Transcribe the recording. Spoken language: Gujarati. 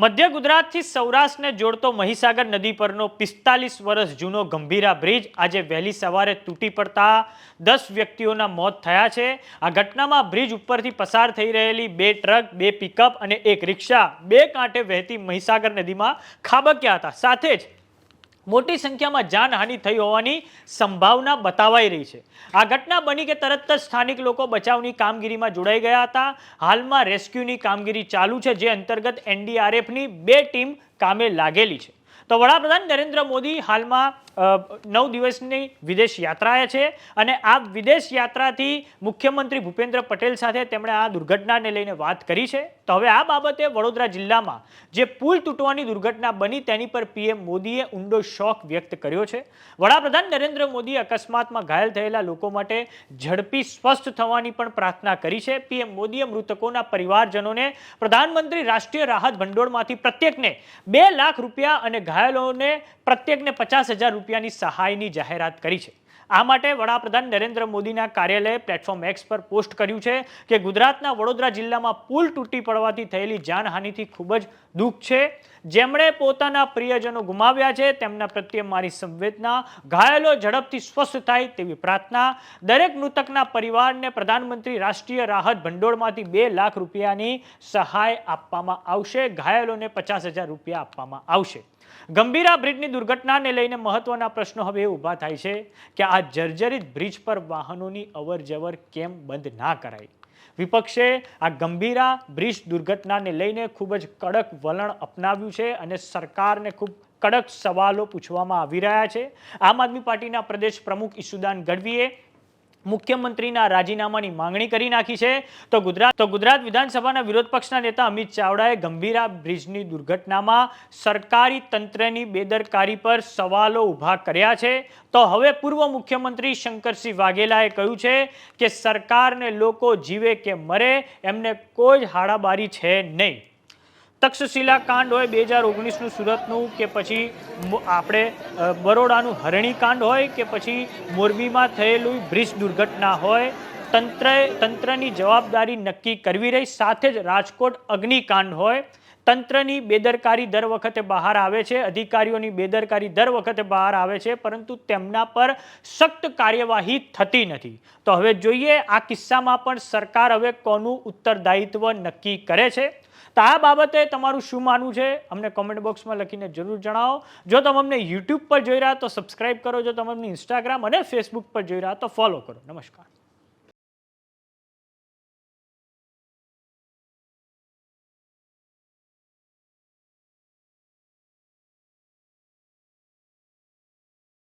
મધ્ય ગુજરાતથી સૌરાષ્ટ્રને જોડતો મહીસાગર નદી પરનો પિસ્તાલીસ વર્ષ જૂનો ગંભીરા બ્રિજ આજે વહેલી સવારે તૂટી પડતા દસ વ્યક્તિઓના મોત થયા છે. આ ઘટનામાં બ્રિજ ઉપરથી પસાર થઈ રહેલી બે ટ્રક, બે પિકઅપ અને એક રિક્ષા બે કાંઠે વહેતી મહીસાગર નદીમાં ખાબક્યા હતા. સાથે જ મોટી સંખ્યામાં જાનહાનિ થઈ હોવાની સંભાવના બતાવાઈ રહી છે. આ ઘટના બની કે તરત જ સ્થાનિક લોકો બચાવની કામગીરીમાં જોડાઈ ગયા હતા. હાલમાં રેસ્ક્યુની કામગીરી ચાલુ છે, જે અંતર્ગત એનડીઆરએફની બે ટીમ કામે લાગેલી છે. તો વડાપ્રધાન નરેન્દ્ર મોદી હાલમાં નવ દિવસની વિદેશ યાત્રાએ છે અને આ વિદેશ યાત્રાથી મુખ્યમંત્રી ભૂપેન્દ્ર પટેલ સાથે તેમણે આ દુર્ઘટનાને લઈને વાત કરી છે. તો હવે આ બાબતે વડોદરા જિલ્લામાં જે પુલ તૂટવાની દુર્ઘટના બની તેની પર પીએમ મોદીએ ઊંડો શોક વ્યક્ત કર્યો છે. વડાપ્રધાન નરેન્દ્ર મોદીએ અકસ્માતમાં ઘાયલ થયેલા લોકો માટે ઝડપી સ્વસ્થ થવાની પણ પ્રાર્થના કરી છે. પીએમ મોદીએ મૃતકોના પરિવારજનોને પ્રધાનમંત્રી રાષ્ટ્રીય રાહત ભંડોળમાંથી પ્રત્યેકને બે લાખ રૂપિયા અને ઘાયલોને પ્રત્યેકને પચાસ હજાર રૂપિયાની સહાયની જાહેરાત કરી છે. આ માટે વડાપ્રધાન નરેન્દ્ર મોદીના કાર્યાલયે પ્લેટફોર્મ એક્સ પર પોસ્ટ કર્યું છે કે ગુજરાતના વડોદરા જિલ્લામાં પુલ તૂટી પડવાથી થયેલી જાનહાનિથી ખૂબ જ દુઃખ છે. જેમણે પોતાના પ્રિયજનો ગુમાવ્યા છે, તેમના પ્રત્યે મારી સંવેદના ઘાયલો ઝડપથી સ્વસ્થ થાય તેવી પ્રાર્થના. દરેક મૃતકના પરિવારને પ્રધાનમંત્રી રાષ્ટ્રીય રાહત ભંડોળમાંથી બે લાખ રૂપિયાની સહાય આપવામાં આવશે. ઘાયલોને પચાસ હજાર રૂપિયા આપવામાં આવશે. ગંભીરા બ્રિજની દુર્ઘટનાને લઈને મહત્વના પ્રશ્નો હવે ઊભા થાય છે કે આ જર્જરિત બ્રિજ પર વાહનોની અવર જવર કેમ બંધ ના કરાય? વિપક્ષે આ ગંભીરા બ્રિજ દુર્ઘટનાને લઈને ખૂબ જ કડક વલણ અપનાવ્યું છે અને સરકારને ખૂબ કડક સવાલો પૂછવામાં આવી રહ્યા છે. આમ આદમી પાર્ટીના પ્રદેશ પ્રમુખ ઈસુદાન ગઢવીએ મુખ્યમંત્રીના રાજીનામાની માંગણી કરી નાખી છે. તો ગુજરાત તો ગુજરાત વિધાનસભાના વિરોધ પક્ષના નેતા અમિત ચાવડાએ ગંભીરા બ્રિજની દુર્ઘટનામાં સરકારી તંત્રની બેદરકારી પર સવાલો ઊભા કર્યા છે. તો હવે પૂર્વ મુખ્યમંત્રી શંકરસિંહ વાઘેલાએ કહ્યું છે કે સરકારને લોકો જીવે કે મરે એમને કોઈ જ હાડાબારી છે નહીં. તક્ષશિલા કાંડ હોય બે હજાર ઓગણીસનું સુરતનું કે પછી આપણે બરોડાનું હરણી કાંડ હોય કે પછી મોરબીમાં થયેલું બ્રિજ દુર્ઘટના હોય, તંત્રએ તંત્રની જવાબદારી નક્કી કરવી રહી. સાથે જ રાજકોટ અગ્નિકાંડ હોય. તંત્રની બેદરકારી દર વખતે બહાર આવે છે, અધિકારીઓની બેદરકારી દર વખતે બહાર આવે છે, પરંતુ તેમના પર સખ્ત કાર્યવાહી થતી નથી. તો હવે જોઈએ આ કિસ્સામાં પણ સરકાર હવે કોનું ઉત્તરદાયિત્વ નક્કી કરે છે? તો આ બાબતે તમારું શું માનવું છે? અમને કોમેન્ટ બોક્સમાં લખીને જરૂર જણાવો. જો તમે અમને યુટ્યુબ પર જોઈ રહ્યા તો સબસ્ક્રાઇબ કરો. જો તમે અમને ઇન્સ્ટાગ્રામ અને ફેસબુક પર જોઈ રહ્યા તો ફોલો કરો. નમસ્કાર.